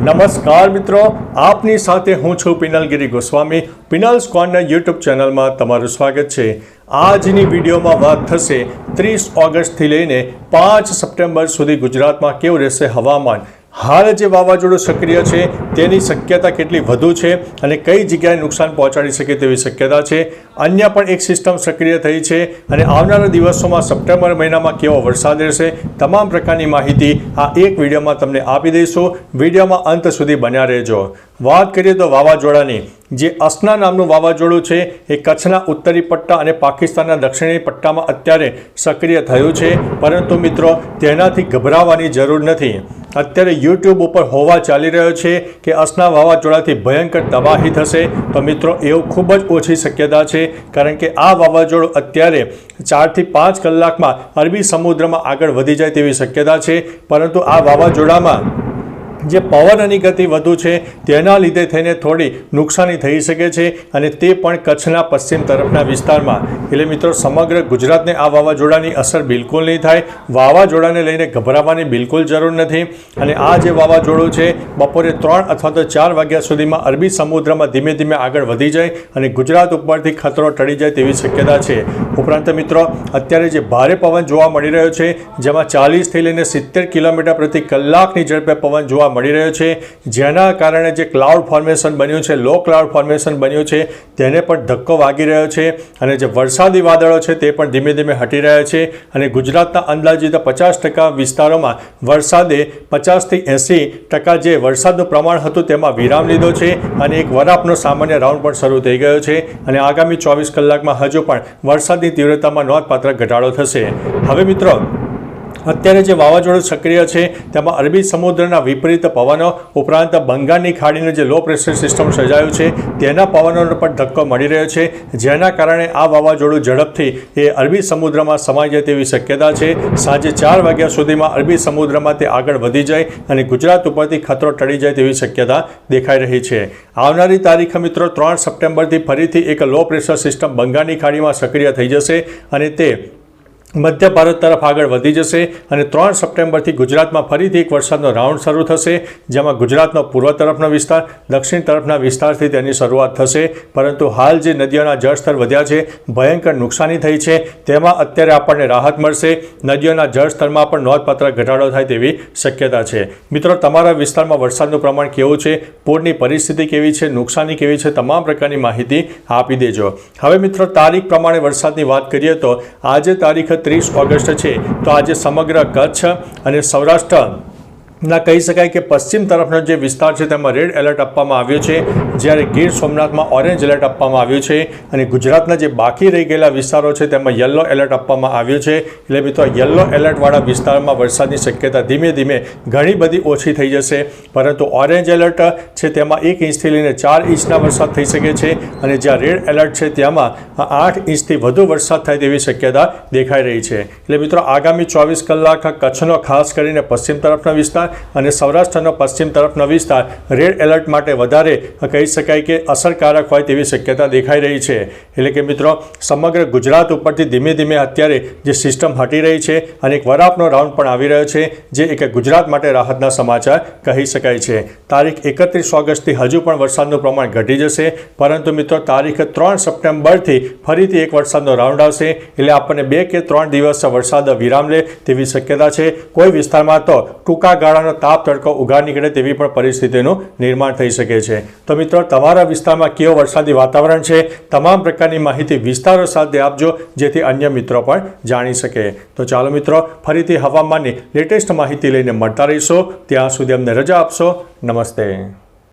નમસ્કાર મિત્રો, આપની સાથે હું છું પિનલગીરી ગોસ્વામી. પિનલ સ્કોનના યુટ્યુબ ચેનલમાં તમારું સ્વાગત છે. આજની વિડીયોમાં વાત થશે ત્રીસ ઓગસ્ટથી લઈને પાંચ સપ્ટેમ્બર સુધી ગુજરાતમાં કેવું રહેશે હવામાન? હાલ જે વાવાઝોડું સક્રિય છે, તેની શક્યતા કેટલી વધુ છે અને કઈ જગ્યાએ નુકસાન પહોંચાડી શકે તેવી શક્યતા છે? અન્ય પણ એક સિસ્ટમ સક્રિય થઈ છે અને આવનારા દિવસોમાં સપ્ટેમ્બર મહિનામાં કેવો વરસાદ રહેશે, તમામ પ્રકારની માહિતી આ એક વિડીયોમાં તમને આપી દઈશું. વિડીયોમાં અંત સુધી બન્યા રહેજો. વાત કરીએ તો વાવાઝોડાની. જે અસના નામનું વાવાઝોડું છે, એ કચ્છના ઉત્તરી પટ્ટા અને પાકિસ્તાનના દક્ષિણી પટ્ટામાં અત્યારે સક્રિય થયું છે. પરંતુ મિત્રો, તેનાથી ગભરાવાની જરૂર નથી. અત્યારે યુટ્યુબ ઉપર હોવા ચાલી રહ્યો છે કે અસના વાવાઝોડાથી ભયંકર તબાહી થશે. તો મિત્રો, એવું ખૂબ જ ઓછી શક્યતા છે, કારણ કે આ વાવાઝોડું અત્યારે ચારથી પાંચ કલાકમાં અરબી સમુદ્રમાં આગળ વધી જાય તેવી શક્યતા છે. પરંતુ આ વાવાઝોડામાં જે પવનની ગતિ વધુ છે, તેના લીધે થઈને થોડી નુકસાની થઈ શકે છે અને તે પણ કચ્છના પશ્ચિમ તરફના વિસ્તારમાં. એટલે મિત્રો, સમગ્ર ગુજરાતને આ વાવાઝોડાની અસર બિલકુલ નહીં થાય. વાવાઝોડાને લઈને ગભરાવાની બિલકુલ જરૂર નથી. અને આ જે વાવાઝોડું છે, બપોરે ત્રણ અથવા તો ચાર વાગ્યા સુધીમાં અરબી સમુદ્રમાં ધીમે ધીમે આગળ વધી જાય અને ગુજરાત ઉપરથી ખતરો ટળી જાય તેવી શક્યતા છે. ઉપરાંત મિત્રો, અત્યારે જે ભારે પવન જોવા મળી રહ્યો છે, જેમાં ચાલીસથી લઈને સિત્તેર કિલોમીટર પ્રતિ કલાકની ઝડપે પવન જોવા મળી રહ્યો છે. જેના કારણે જે ક્લાઉડ ફોર્મેશન બન્યું છે લો ક્લાઉડ ફોર્મેશન બન્યું છે, તેને પણ ધક્કો વાગી રહ્યો છે અને જે વરસાદી વાદળો છે તે પણ ધીમે ધીમે હટી રહ્યા છે અને ગુજરાતના અંદાજિત પચાસ ટકા વિસ્તારોમાં વરસાદે પચાસથી એંસી ટકા જે વરસાદનું પ્રમાણ હતું તેમાં વિરામ લીધો છે અને એક વરાપનો સામાન્ય રાઉન્ડ પણ શરૂ થઈ ગયો છે અને આગામી ચોવીસ કલાકમાં હજુ પણ વરસાદની તીવ્રતામાં નોંધપાત્ર ઘટાડો થશે. હવે મિત્રો અત્યારે જે વાવાઝોડું સક્રિય છે, તેમાં અરબી સમુદ્રના વિપરીત પવનો, ઉપરાંત બંગાળની ખાડીનું જે લો પ્રેશર સિસ્ટમ સર્જાયું છે, તેના પવનોનો પણ ધક્કો મળી રહ્યો છે. જેના કારણે આ વાવાઝોડું ઝડપથી એ અરબી સમુદ્રમાં સમાઈ જાય તેવી શક્યતા છે. સાંજે ચાર વાગ્યા સુધીમાં અરબી સમુદ્રમાં તે આગળ વધી જાય અને ગુજરાત ઉપરથી ખતરો ટળી જાય તેવી શક્યતા દેખાઈ રહી છે. આવનારી તારીખ મિત્રો ત્રણ સપ્ટેમ્બરથી ફરીથી એક લો પ્રેશર સિસ્ટમ બંગાળની ખાડીમાં સક્રિય થઈ જશે અને તે મધ્ય ભારત તરફ આગળ વધી જશે અને ત્રણ સપ્ટેમ્બરથી ગુજરાતમાં ફરીથી એક વરસાદનો રાઉન્ડ શરૂ થશે, જેમાં ગુજરાતનો પૂર્વ તરફનો વિસ્તાર, દક્ષિણ તરફના વિસ્તારથી તેની શરૂઆત થશે. પરંતુ હાલ જે નદીઓના જળસ્તર વધ્યા છે, ભયંકર નુકસાની થઈ છે. તેમાં અત્યારે આપણને રાહત મળશે. નદીઓના જળસ્તરમાં પણ નોંધપાત્ર ઘટાડો થાય તેવી શક્યતા છે. મિત્રો, તમારા વિસ્તારમાં વરસાદનું પ્રમાણ કેવું છે? પૂરની પરિસ્થિતિ કેવી છે? નુકસાની કેવી છે? તમામ પ્રકારની માહિતી આપી દેજો. હવે મિત્રો, તારીખ પ્રમાણે વરસાદની વાત કરીએ તો આજે તારીખ ત્રીસ ઓગસ્ટ છે. તો આજે સમગ્ર કચ્છ અને સૌરાષ્ટ્ર ના, કહી શકાય કે પશ્ચિમ તરફનો જે વિસ્તાર છે તેમાં રેડ એલર્ટ આપવામાં આવ્યો છે. જ્યારે ગીર સોમનાથમાં ઓરેન્જ એલર્ટ આપવામાં આવ્યું છે અને ગુજરાતના જે બાકી રહી ગયેલા વિસ્તારો છે તેમાં યલો એલર્ટ આપવામાં આવ્યું છે. એટલે મિત્રો યલો એલર્ટવાળા વિસ્તારમાં વરસાદની શક્યતા ધીમે ધીમે ઘણી બધી ઓછી થઈ જશે. પરંતુ ઓરેન્જ એલર્ટ છે તેમાં એક ઇંચથી લઈને ચાર ઇંચના વરસાદ થઈ શકે છે અને જ્યાં રેડ એલર્ટ છે ત્યાંમાં આઠ ઇંચથી વધુ વરસાદ થાય તેવી શક્યતા દેખાઈ રહી છે. એટલે મિત્રો, આગામી ચોવીસ કલાક કચ્છનો ખાસ કરીને પશ્ચિમ તરફનો વિસ્તાર અને સૌરાષ્ટ્રનો પશ્ચિમ તરફનો વિસ્તાર રેડ એલર્ટ માટે વધારે કહી શકાય કે અસરકારક હોય તેવી શક્યતા દેખાઈ રહી છે. એટલે કે મિત્રો, સમગ્ર ગુજરાત ઉપરથી ધીમે ધીમે અત્યારે જે સિસ્ટમ હટી રહી છે અને એક વરાપનો રાઉન્ડ પણ આવી રહ્યો છે, જે એક ગુજરાત માટે રાહતના સમાચાર કહી શકાય છે. તારીખ એકત્રીસ ઓગસ્ટથી હજુ પણ વરસાદનું પ્રમાણ ઘટી જશે, પરંતુ મિત્રો, તારીખ ત્રણ સપ્ટેમ્બરથી ફરીથી એક વરસાદનો રાઉન્ડ આવશે. એટલે આપણને બે કે ત્રણ દિવસ વરસાદ વિરામ લે તેવી શક્યતા છે. કોઈ વિસ્તારમાં તો ટૂંકા ગાળાનો તાપ તડકો ઉઘાડ નીકળે તેવી પણ પરિસ્થિતિનું નિર્માણ થઈ શકે છે. તો મિત્રો, તમારા વિસ્તારમાં કેવો વરસાદી વાતાવરણ છે? તમામ પ્રકારની માહિતી વિસ્તારો સાથે આપજો, જેથી અન્ય મિત્રો પણ જાણી શકે. તો ચાલો મિત્રો, ફરીથી હવામાનની લેટેસ્ટ માહિતી લઈને મળતા રહીશો. ત્યાં સુધી અમને રજા આપશો. નમસ્તે.